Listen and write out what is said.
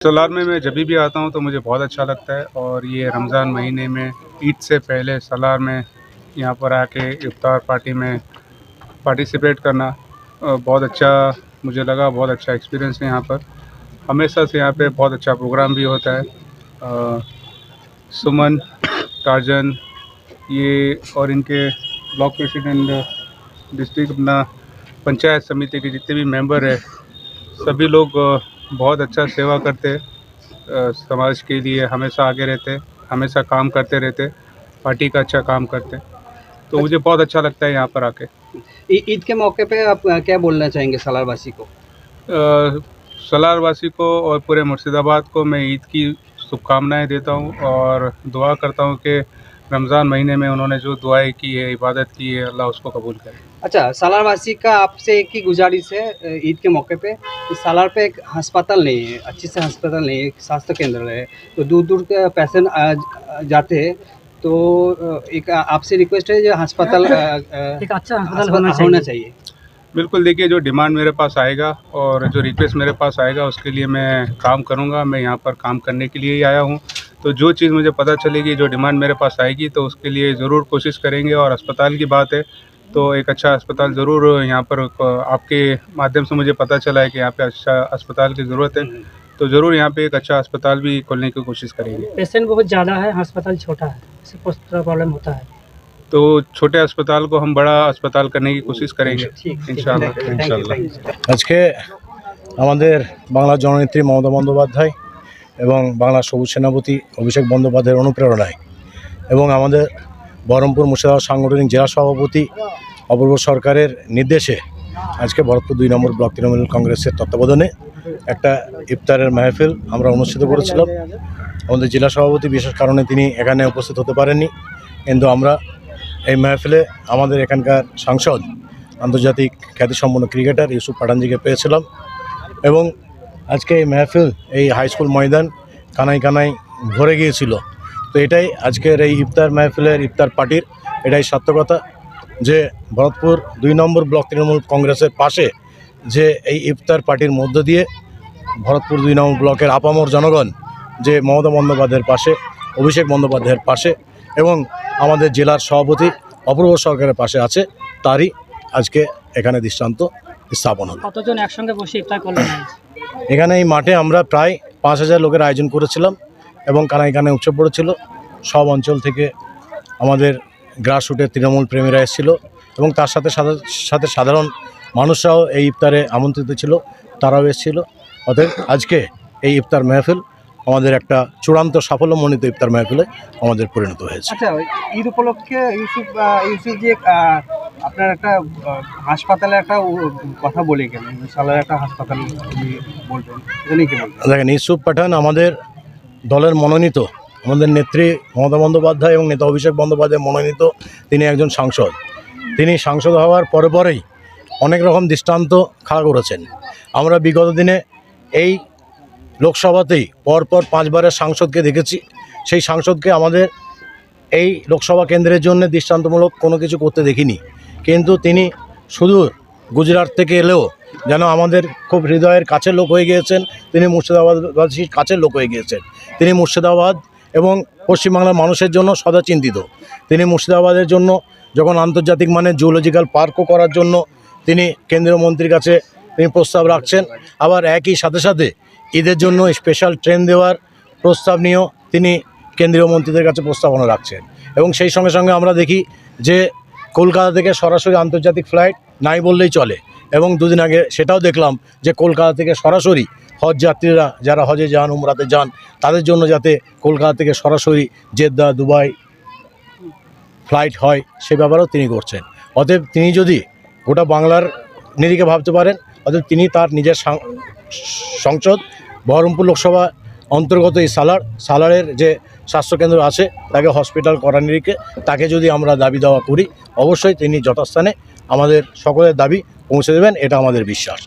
सलार में मैं जब भी आता हूँ तो मुझे बहुत अच्छा लगता है और ये रमज़ान महीने में ईद से पहले सलार में यहाँ पर आके इफ्तार पार्टी में पार्टिसिपेट करना बहुत अच्छा मुझे लगा बहुत अच्छा एक्सपीरियंस है यहाँ पर। हमेशा से यहाँ पे बहुत अच्छा प्रोग्राम भी होता है। अ, सुमन टार्जन ये और इनके ब्लॉक प्रेसिडेंट डिस्ट्रिक्ट अपना पंचायत समिति के जितने भी मेंबर है सभी लोग बहुत अच्छा सेवा करते समाज के लिए हमेशा आगे रहते हमेशा काम करते रहते पार्टी का अच्छा काम करते। तो मुझे बहुत अच्छा लगता है यहाँ पर आके। ईद के मौके पे आप क्या बोलना चाहेंगे सलारवासी को? अ, सलारवासी को और पूरे मुर्शिदाबाद को मैं ईद की शुभकामनाएँ देता हूँ और दुआ करता हूँ कि रमज़ान महीने में उन्होंने जो दुआएँ की है इबादत की है अल्लाह उसको कबूल करे। अच्छा सालारवासी का आपसे एक ही गुजारिश है ईद के मौके पे कि सालार पे एक अस्पताल नहीं है अच्छे से अस्पताल नहीं है एक स्वास्थ्य केंद्र है तो दूर दूर के पेशेंट जाते हैं तो एक आपसे रिक्वेस्ट है जो अस्पताल एक अच्छा अस्पताल होना होना चाहिए। चाहिए। बिल्कुल देखिए जो डिमांड मेरे पास आएगा और जो रिक्वेस्ट मेरे पास आएगा उसके लिए मैं काम करूँगा मैं यहाँ पर काम करने के लिए ही आया हूँ। तो जो चीज़ मुझे पता चलेगी जो डिमांड मेरे पास आएगी तो उसके लिए ज़रूर कोशिश करेंगे और अस्पताल की बात है तो एक अच्छा अस्पताल ज़रूर यहाँ पर आपके माध्यम से मुझे पता चला है कि यहाँ पे अच्छा अस्पताल की ज़रूरत है तो ज़रूर यहाँ पे एक अच्छा अस्पताल भी खोलने की कोशिश करेंगे पेशेंट बहुत ज़्यादा है अस्पताल छोटा है इससे कुछ थोड़ा प्रॉब्लम होता है तो छोटे अस्पताल को हम बड़ा अस्पताल करने की कोशिश करेंगे ठीक इंशाल्लाह थैंक यू इंशाल्लाह थैंक यू আজকে আমাদের বাংলা জননেত্রী মমতা বন্দ্যোপাধ্যায় এবং বাংলা সবুজ সেনাপতি অভিষেক বন্দ্যোপাধ্যায়ের অনুপ্রেরণায় এবং আমাদের বহরমপুর মুর্শিদাবাদ সাংগঠনিক জেলা সভাপতি অপূর্ব সরকারের নির্দেশে আজকে ভরতপুর দুই নম্বর ব্লক তৃণমূল কংগ্রেসের তত্ত্বাবধানে একটা ইফতারের মাহফিল আমরা অনুষ্ঠিত করেছিলাম। আমাদের জেলা সভাপতি বিশেষ কারণে তিনি এখানে উপস্থিত হতে পারেননি। কিন্তু আমরা এই মাহফিলে আমাদের এখানকার সাংসদ, আন্তর্জাতিক খ্যাতিসম্পন্ন ক্রিকেটার ইউসুফ পাঠানজিকে পেয়েছিলাম এবং আজকে এই মেহফিল, এই হাই স্কুল ময়দান কানাই কানাই ভরে গিয়েছিল। তো এটাই আজকের এই ইফতার মেহফিলের ইফতার পার্টির। এটাই সার্থকতা যে ভরতপুর দুই নম্বর ব্লক তৃণমূল কংগ্রেসের পাশে যে এই ইফতার পার্টির মধ্য দিয়ে ভরতপুর দুই নম্বর ব্লকের আপামর জনগণ, যে মমতা বন্দ্যোপাধ্যায়ের পাশে, অভিষেক বন্দ্যোপাধ্যায়ের পাশে এবং আমাদের জেলার সভাপতি অপূর্ব সরকারের পাশে আছে, তারই আজকে এখানে দৃষ্টান্ত স্থাপন হলো। কতজন একসঙ্গে বসে ইফতার করলেন? এখানে এই মাঠে আমরা প্রায় পাঁচ হাজার লোকের আয়োজন করেছিলাম এবং কানায় কানে উৎসব পড়েছিল, সব অঞ্চল থেকে আমাদের গ্রাসরুটের তৃণমূল প্রেমীরা এসেছিল এবং তার সাথে সাথে- সাধারণ মানুষরাও এই ইফতারে আমন্ত্রিত ছিল, তারাও এসেছিল। অতএব আজকে এই ইফতার মেহফিল আমাদের একটা চূড়ান্ত সাফল্য সাফল্যমণ্ডিত ইফতার মেহফিলে আমাদের পরিণত হয়েছে। আচ্ছা ঈদ উপলক্ষে ইউসুফ ইউসুফ যে আপনার একটা হাসপাতালে একটা কথা বলে গেলেন একটা হাসপাতাল বলবেন। বলবেন? দেখেন, ইউসুফ পাঠান আমাদের দলের মনোনীত। আমাদের নেত্রী মমতা বন্দ্যোপাধ্যায় এবং নেতা অভিষেক বন্দ্যোপাধ্যায় মনোনীত। তিনি একজন সাংসদ। তিনি সাংসদ হওয়ার পরে পরেই অনেক রকম দৃষ্টান্ত খাড়া করেছেন। আমরা বিগত দিনে এই লোকসভাতেই পরপর পাঁচবারের সাংসদকে দেখেছি। সেই সাংসদকে আমাদের এই লোকসভা কেন্দ্রের জন্য দৃষ্টান্তমূলক কোনো কিছু করতে দেখিনি। কিন্তু তিনি শুধু গুজরাট থেকে এলেও যেন আমাদের খুব হৃদয়ের কাছের লোক হয়ে গিয়েছেন, তিনি মুর্শিদাবাদবাসীর কাছের লোক হয়ে গিয়েছেন। তিনি মুর্শিদাবাদ এবং পশ্চিমবাংলার মানুষের জন্য সদা চিন্তিত। তিনি মুর্শিদাবাদের জন্য যখন আন্তর্জাতিক মানের জুলজিক্যাল পার্কও করার জন্য তিনি কেন্দ্রীয় মন্ত্রীর কাছে তিনি প্রস্তাব রাখছেন, আবার একই সাথে সাথে ঈদের জন্য স্পেশাল ট্রেন দেওয়ার প্রস্তাব নিয়েও তিনি কেন্দ্রীয় মন্ত্রীদের কাছে প্রস্তাবনা রাখছেন। এবং সেই সঙ্গে সঙ্গে আমরা দেখি যে কলকাতা থেকে সরাসরি আন্তর্জাতিক ফ্লাইট নাই বললেই চলে। এবং দুদিন আগে সেটাও দেখলাম যে কলকাতা থেকে সরাসরি হজ যাত্রীরা যারা হজে যান, উমরাতে যান, তাদের জন্য যাতে কলকাতা থেকে সরাসরি জেদ্দা, দুবাই ফ্লাইট হয়, সে ব্যাপারেও তিনি করছেন। অতএব তিনি যদি গোটা বাংলার নিরিখে ভাবতে পারেন, অতএব তিনি তার নিজের সংসদ, বহরমপুর লোকসভা অন্তর্গত এই সালার, সালারের যে স্বাস্থ্যকেন্দ্র আছে, তাকে হসপিটাল করার নিরিখে তাকে যদি আমরা দাবি দেওয়া করি, অবশ্যই তিনি যথাস্থানে আমাদের সকলের দাবি পৌঁছে দেবেন, এটা আমাদের বিশ্বাস।